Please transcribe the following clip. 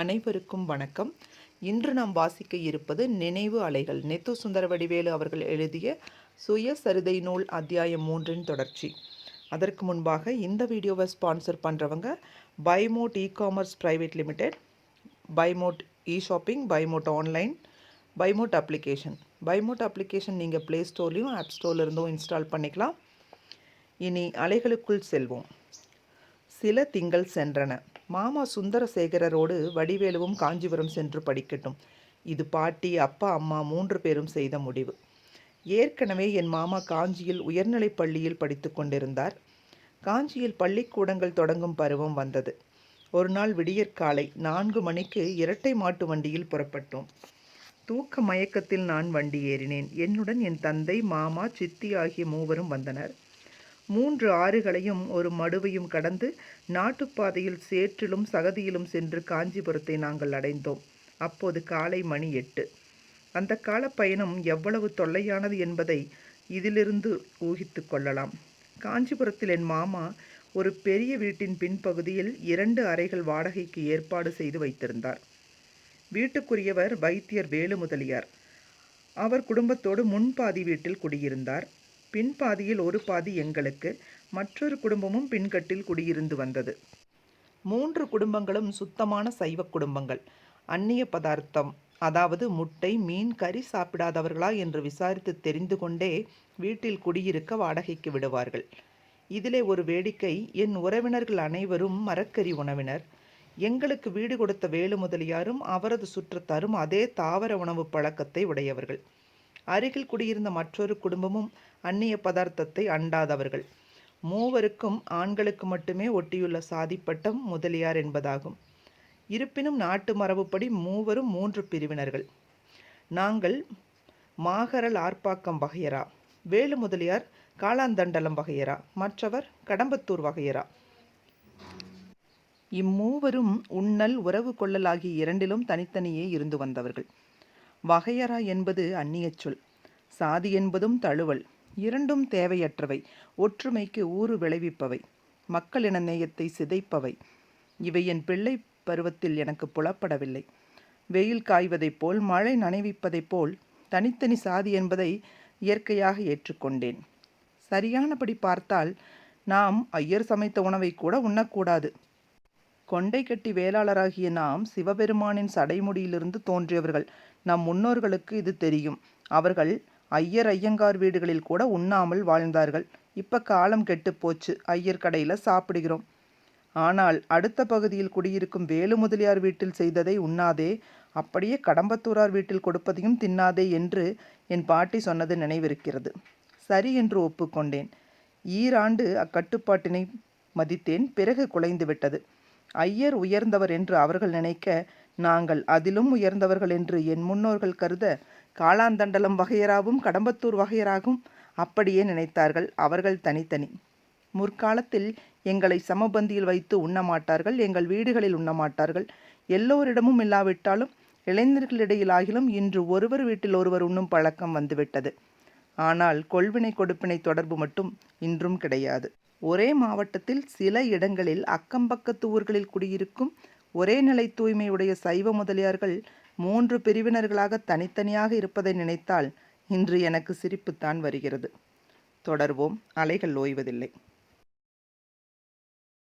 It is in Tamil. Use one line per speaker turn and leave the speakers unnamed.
அனைவருக்கும் வணக்கம். இன்று நாம் வாசிக்க இருப்பது நினைவு அலைகள். நெத்து சுந்தர வடிவேலு அவர்கள் எழுதிய சுயசரிதை நூல் அத்தியாயம் மூன்றின் தொடர்ச்சி. அதற்கு முன்பாக இந்த வீடியோவை ஸ்பான்சர் பண்ணுறவங்க பைமோட் e commerce private limited Paymode e shopping Paymode online Paymode application. Paymode application நீங்கள் ப்ளே ஸ்டோர்லேயும் ஆப் ஸ்டோர்லேருந்தும் இன்ஸ்டால் பண்ணிக்கலாம். இனி அலைகளுக்குள் செல்வோம். சில திங்கள் சென்றன. மாமா சுந்தரசேகரரோடு வடிவேலுவும் காஞ்சிபுரம் சென்று படிக்கட்டும். இது பாட்டி அப்பா அம்மா மூன்று பேரும் செய்த முடிவு. ஏற்கனவே என் மாமா காஞ்சியில் உயர்நிலைப் பள்ளியில் படித்து கொண்டிருந்தார். காஞ்சியில் பள்ளிக்கூடங்கள் தொடங்கும் பருவம் வந்தது. ஒரு நாள் விடியற்காலை நான்கு மணிக்கு இரட்டை மாட்டு வண்டியில் புறப்பட்டோம். தூக்க மயக்கத்தில் நான் வண்டி ஏறினேன். என்னுடன் என் தந்தை மாமா சித்தி ஆகிய மூவரும் வந்தனர். மூன்று ஆறுகளையும் ஒரு மடுவையும் கடந்து நாட்டுப்பாதையில் சேற்றிலும் சகதியிலும் சென்று காஞ்சிபுரத்தை நாங்கள் அடைந்தோம். அப்போது காலை மணி எட்டு. அந்த கால பயணம் எவ்வளவு தொல்லையானது என்பதை இதிலிருந்து ஊகித்து கொள்ளலாம். காஞ்சிபுரத்தில் என் மாமா ஒரு பெரிய வீட்டின் பின்பகுதியில் இரண்டு அறைகள் வாடகைக்கு ஏற்பாடு செய்து வைத்திருந்தார். வீட்டுக்குரியவர் வைத்தியர் வேலு முதலியார் அவர் குடும்பத்தோடு முன்பாதி வீட்டில் குடியிருந்தார். பின்பாதியில் ஒரு பாதி எங்களுக்கு மற்றொரு குடும்பமும் பின்கட்டில் குடியிருந்து வந்தது. மூன்று குடும்பங்களும் சுத்தமான சைவ குடும்பங்கள். அந்நிய பதார்த்தம் அதாவது முட்டை மீன் கறி சாப்பிடாதவர்களா என்று விசாரித்து தெரிந்து கொண்டே வீட்டில் குடியிருக்க வாடகைக்கு விடுவார்கள். இதிலே ஒரு வேடிக்கை என் உறவினர்கள் அனைவரும் மரக்கறி உணவினர். எங்களுக்கு வீடு கொடுத்த வேலு முதலியாரும் அவரது சுற்றத்தாரும் அதே தாவர உணவு பழக்கத்தை உடையவர்கள். அருகில் குடியிருந்த மற்றொரு குடும்பமும் அந்நிய பதார்த்தத்தை அண்டாதவர்கள். மூவருக்கும் ஆண்களுக்கு மட்டுமே ஒட்டியுள்ள சாதிப்பட்டம் முதலியார் என்பதாகும். இருப்பினும் நாட்டு மரபுப்படி மூவரும் மூன்று பிரிவினர்கள். நாங்கள் மாகரல் ஆர்ப்பாக்கம் வகையரா வேலு முதலியார் காளாந்தண்டலம் வகையரா மற்றவர் கடம்பத்தூர் வகையரா இம்மூவரும் உண்ணல் உறவு கொள்ளல் ஆகிய இரண்டிலும் தனித்தனியே இருந்து வந்தவர்கள். வகையறா என்பது அந்நியச் சொல். சாதி என்பதும் தழுவல். இரண்டும் தேவையற்றவை. ஒற்றுமைக்கு ஊறு விளைவிப்பவை. மக்களின நேயத்தை சிதைப்பவை. இவை என் பிள்ளை பருவத்தில் எனக்கு புலப்படவில்லை. வெயில் காய்வதைப் போல் மழை நனைவிப்பதைப் போல் தனித்தனி சாதி என்பதை இயற்கையாக ஏற்றுக்கொண்டேன். சரியானபடி பார்த்தால் நாம் ஐயர் சமைத்த உணவை கூட உண்ணக்கூடாது. கொண்டை கட்டி வேளாளராகிய நாம் சிவபெருமானின் சடைமுடியிலிருந்து தோன்றியவர்கள். நம் முன்னோர்களுக்கு இது தெரியும். அவர்கள் ஐயர் ஐயங்கார் வீடுகளில் கூட உண்ணாமல் வாழ்ந்தார்கள். இப்ப காலம் கெட்டு போச்சு. ஐயர் கடையில் சாப்பிடுகிறோம். ஆனால் அடுத்த பகுதியில் குடியிருக்கும் வேலு முதலியார் வீட்டில் செய்ததை உண்ணாதே. அப்படியே கடம்பத்தூரார் வீட்டில் கொடுப்பதையும் தின்னாதே என்று என் பாட்டி சொன்னது நினைவிருக்கிறது. சரி என்று ஒப்புக்கொண்டேன். ஈராண்டு அக்கட்டுப்பாட்டினை மதித்தேன். பிறகு குலைந்து விட்டது ஐயர் உயர்ந்தவர் என்று அவர்கள் நினைக்க நாங்கள் அதிலும் உயர்ந்தவர்கள் என்று என் முன்னோர்கள் கருத காளாந்தண்டலம் வகையராகவும் கடம்பத்தூர் வகையராகவும் அப்படியே நினைத்தார்கள் அவர்கள் தனித்தனி. முற்காலத்தில் எங்களை சமபந்தியில் வைத்து உண்ணமாட்டார்கள் எங்கள் வீடுகளில் உண்ணமாட்டார்கள். எல்லோரிடமும் இல்லாவிட்டாலும் இளைஞர்களிடையிலாகிலும் இன்று ஒருவர் வீட்டில் ஒருவர் உண்ணும் பழக்கம் வந்துவிட்டது. ஆனால் கொள்வினை கொடுப்பினை தொடர்பு மட்டும் இன்றும் கிடையாது. ஒரே மாவட்டத்தில் சில இடங்களில் அக்கம்பக்கத்து ஊர்களில் குடியிருக்கும் ஒரே நிலை தூய்மையுடைய சைவ முதலியார்கள் மூன்று பிரிவினர்களாக தனித்தனியாக இருப்பதை நினைத்தால் இன்று எனக்கு சிரிப்புத்தான் வருகிறது. தொடர்வோம். அலைகள் ஓய்வதில்லை.